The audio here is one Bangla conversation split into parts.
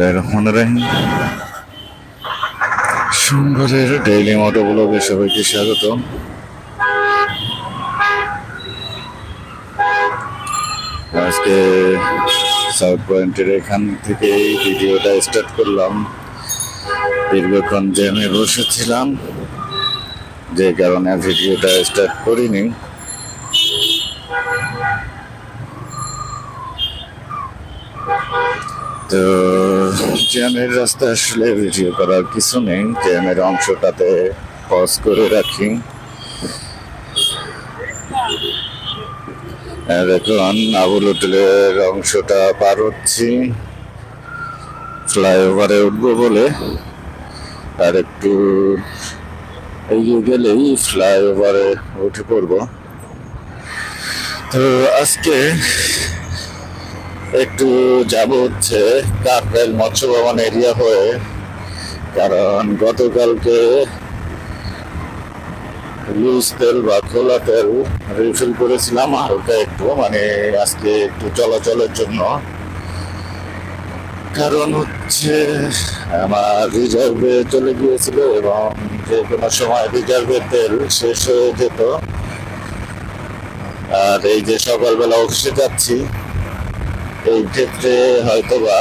বিসমিল্লাহ রহমান রাহিম। সুন্দরের ডেইলি মোটো ব্লগে সবাইকে স্বাগত আজকে সাউথ পয়েন্টের এখান থেকে ভিডিওটা স্টার্ট করলাম। দীর্ঘক্ষণ জ্যামে বসেছিলাম। যে কারণে ভিডিওটা স্টার্ট করিনি। তো জ্যামের রাস্তা আসলে ভিডিও করার কিছু নেই। জ্যামের অংশটাতে পজ করে রাখি। আর এখন আবুল হোটেলের অংশটা পার হচ্ছি। ফ্লাইওভারে উঠবো বলে। আর একটু এগিয়ে গেলেই ফ্লাইওভারে উঠে পড়ব। তো আজকে একটু যাব হচ্ছে কাকরাইল মৎস্য ভবন এরিয়া হয়ে, কারণ গতকালকে লুজ তেল বা খোলা তেল রিফিল করেছিলাম হালকা একটু মানে আজকে একটু চলাচলের জন্য। কারণ হচ্ছে আমার রিজার্ভে চলে গিয়েছিল এবং যে কোনো সময় রিজার্ভের তেল শেষ হয়ে যেত। আর এই যে সকালবেলা অফিসে যাচ্ছি এই ক্ষেত্রে হয়তোবা,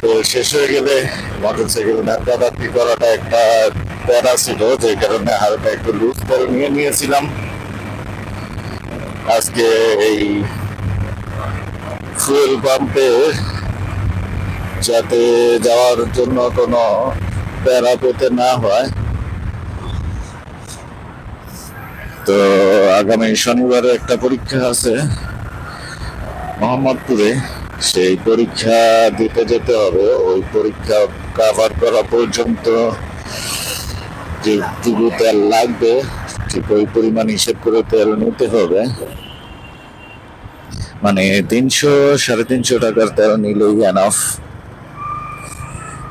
তো শেষ হয়ে গেলে মোটরসাইকেল ধাক্কাধাক্কি করাটা একটা প্যারা ছিল, যে কারণে হালকা একটু লুজ তেল নিয়ে নিয়েছিলাম। আজকে এই ফুয়েল পাম্পে যাতে যাওয়ার জন্য কোনো প্যারা পেতে না হয়। তো আগামী শনিবারে একটা পরীক্ষা আছে। মোহাম্মদপুরে সেই পরীক্ষা দিতে যেতে হবে। ওই পরীক্ষা কাভার করা পর্যন্ত যেটুকু তেল লাগবে, ঠিক ওই পরিমাণ হিসেব করে তেল নিতে হবে। মানে তিনশো, সাড়ে তিনশো টাকার তেল নিলেই এনাফ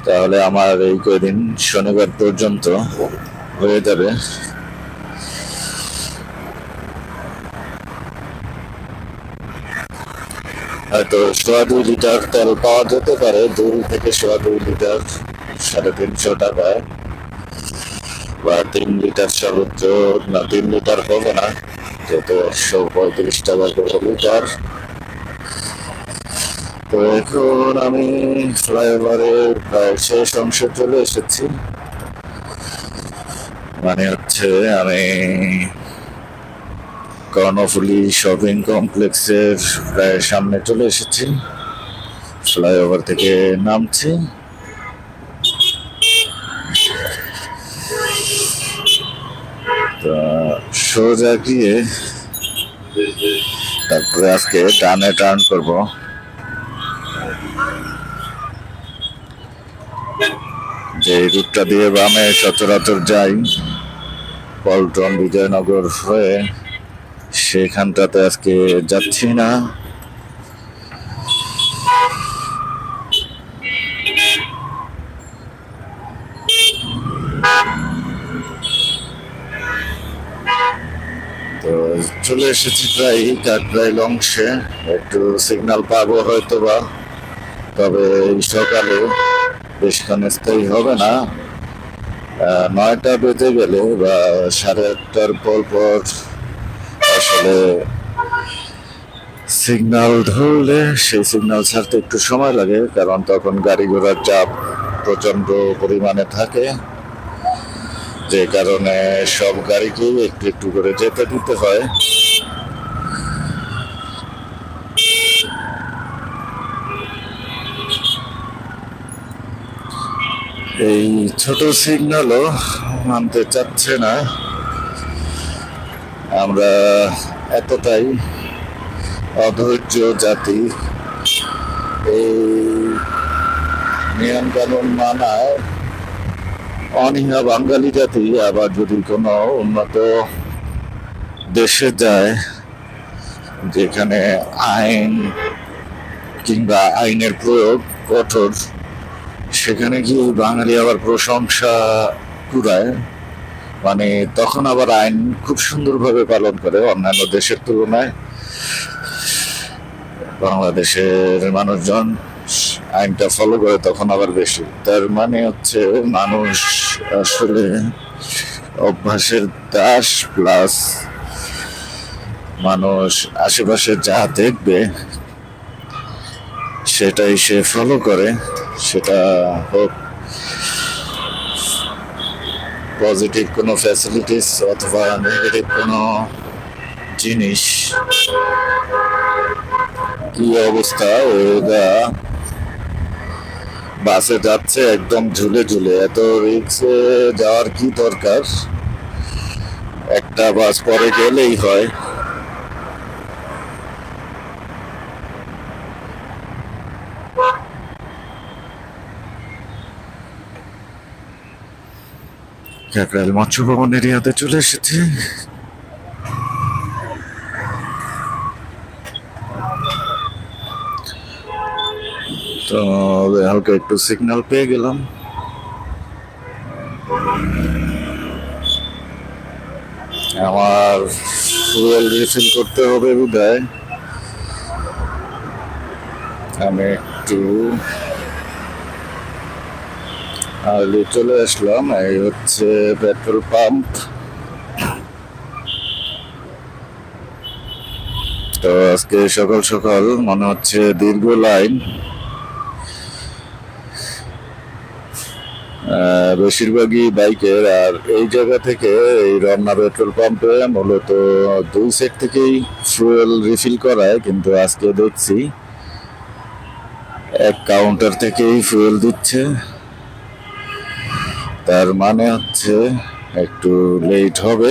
তাহলে আমার এই কদিন শনিবার পর্যন্ত হয়ে যাবে। হয়তো সোয়া দুই লিটার তেল পাওয়া যেতে পারে দুই থেকে সোয়া দুই লিটার সাড়ে তিনশো টাকায়। বা তিন লিটার সর্বোচ্চ, না, তিন লিটার হবে না, যেহেতু একশো পঁয়ত্রিশ টাকা করে লিটার। তো এখন আমি ফ্লাইওভারের প্রায় শেষ অংশে চলে এসেছি। মানে হচ্ছে আমি কর্ণফুলি শপিং কমপ্লেক্সের প্রায় সামনে চলে এসেছি। ফ্লাইওভার থেকে নামছি। সোজা গিয়ে তারপরে আজকে টানে টার্ন করব। যে রুটটা দিয়ে বামে সচরাচর যাই, পল্টন বিজয়নগর হয়ে সেখানটাতে আজকে যাচ্ছি না। তো চলে এসেছি প্রায় কাকরাইল অংশে একটু সিগন্যাল পাবো হয়তো বা তবে সকালে বেশিক্ষণ স্থায়ী হবে না। নয়টা বেজে গেলে বা সাড়ে আটটার পর পর আসলে সিগন্যাল ধরলে সেই সিগন্যাল ছাড়তে একটু সময় লাগে, কারণ তখন গাড়ি ঘোড়ার চাপ প্রচণ্ড পরিমাণে থাকে। যে কারণে সব গাড়িকেই একটু একটু করে যেতে দিতে হয়। এই ছোট সিগন্যালও মানতে চাচ্ছে না। আমরা এতটাই অধৈর্য জাতি, এই নিয়ম কানুন মানায় অনীহা বাঙালি জাতি, আবার যদি কোনো উন্নত দেশে যায় যেখানে আইন কিংবা আইনের প্রয়োগ কঠোর, সেখানে কি বাঙালি আবার প্রশংসা কুড়ায়। মানে তখন আবার আইন খুব সুন্দরভাবে পালন করে অন্যান্য দেশের তুলনায়। বাংলাদেশের মানুষজন আইনটা ফলো করে তখন আবার বেশি। তার মানে হচ্ছে মানুষ আসলে অভ্যাসের দাস প্লাস মানুষ আশেপাশে যা দেখবে, সেটাই সে ফলো করে, সেটা হোক। পজিটিভ কোনো ফ্যাসিলিটিস অথবা নেগেটিভ কোনো জিনিস। কি অবস্থা? ওরা বাসে যাচ্ছে একদম ঝুলে ঝুলে। এত রিক্সে যাওয়ার কি দরকার? একটা বাস পরে গেলেই হয়। ক্যাপিটাল মৎস্য ভবন এরিয়াতে চলে এসেছে। তো হালকা একটু সিগন্যাল পেয়ে গেলাম। আমার ফুয়েল রিফিল করতে হবে বিদায় আমি একটু আর্লি চলে আসলাম, এই হচ্ছে পেট্রোল পাম্প। তো আজকে সকাল সকাল মনে হচ্ছে দীর্ঘ লাইন। বেশিরভাগই বাইকের, আর এই জায়গা থেকে এই রমনা পেট্রোল পাম্পে মূলত দুই সেট থেকেই ফুয়েল রিফিল করায়, কিন্তু আজকে দেখছি এক কাউন্টার থেকেই ফুয়েল দিচ্ছে। তার মানে হচ্ছে একটু লেট হবে।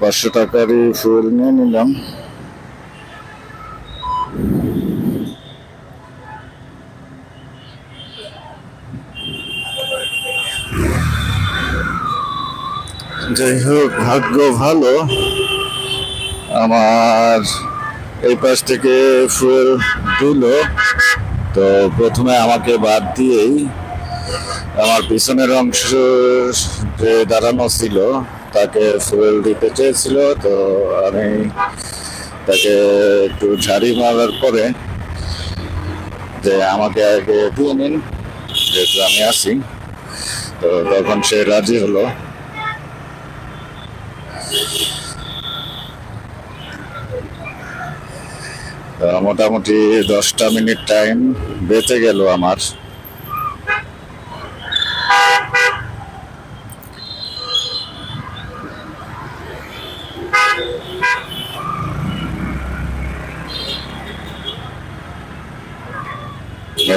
পাঁচশো টাকারই ফুয়েল নিয়ে নিলাম। যাই হোক, ভাগ্য ভালো। আমার এই পাশ থেকে ফুয়েল দিল। তো প্রথমে আমাকে বাদ দিয়েই আমার পিছনের অংশ যে দাঁড়ানো ছিল তাকে ফুয়েল দিতে চেয়েছিল, তো আমি তাকে একটু ঝাড়ি মারার পরে যে আমাকে আগে দিয়ে নিন, যেহেতু আমি আসি তো তখন সে রাজি হলো। মোটামুটি দশটা মিনিট টাইম বেঁচে গেল আমার।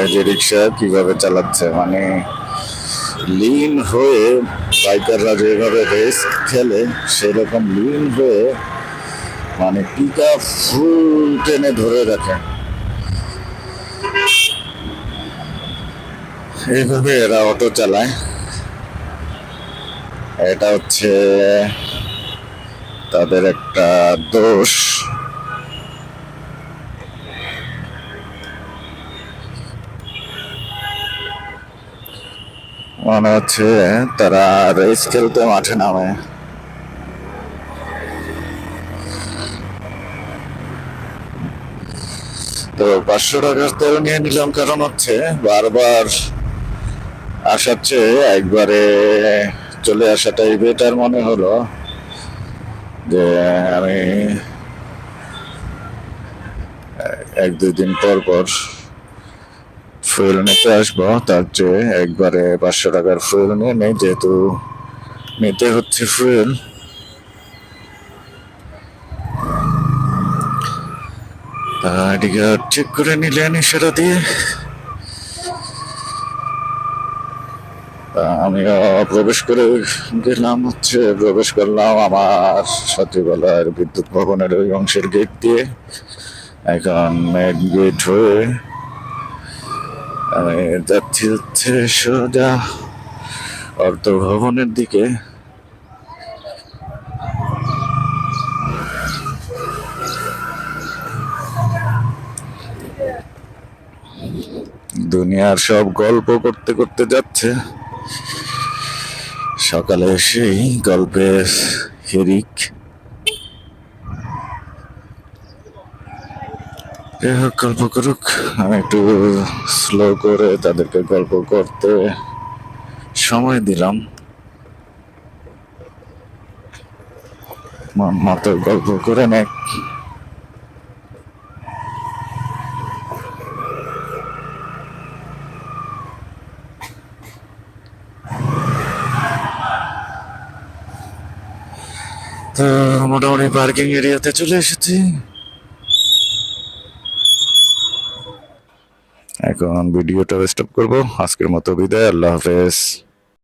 যে রিক্সা কীভাবে চালাচ্ছে মানে লিন হয়ে বাইকাররা যেভাবে রেস খেলে সেরকম লিন হয়ে মানে পিক ফুল টেনে ধরে রাখে। এইভাবে এরা অটো চালায়। এটা হচ্ছে তাদের একটা দোষ। মনে হচ্ছে তারা রেস খেলতে মাঠে নামে। তো পাঁচশো টাকার তেল নিয়ে নিলাম কারণ হচ্ছে বারবার আসার চেয়ে একবারে চলে আসাটাই বেটার মনে হলো যে আমি এক দুই দিন পর পর ফুয়েল নিতে আসব, তার চেয়ে একবারে পাঁচশো টাকার ফুয়েল নিয়ে নেই, যেহেতু নিতে হচ্ছে এদিকে ঠিক করে নিলেন ইশারা দিয়ে। আমি প্রবেশ করে গেলাম হচ্ছে, প্রবেশ করলাম আমার সচিবালয়ের বিদ্যুৎ ভবনের ওই অংশের গেট দিয়ে। এখন মেন গেট হয়ে আমি যাচ্ছি হচ্ছে সোজা অর্থ ভবনের দিকে। দুনিয়ার সব গল্প করতে করতে যাচ্ছে। সকালে সেই গল্পের হিরিক যাই হোক, গল্প করুক। আমি একটু স্লো করে তাদেরকে গল্প করতে সময় দিলাম। মন মতো গল্প করে নেক তো মোটামুটি পার্কিং এরিয়াতে চলে এসেছি। এখন ভিডিওটা স্টপ করব। আজকের মতো বিদায় আল্লাহ হাফেজ।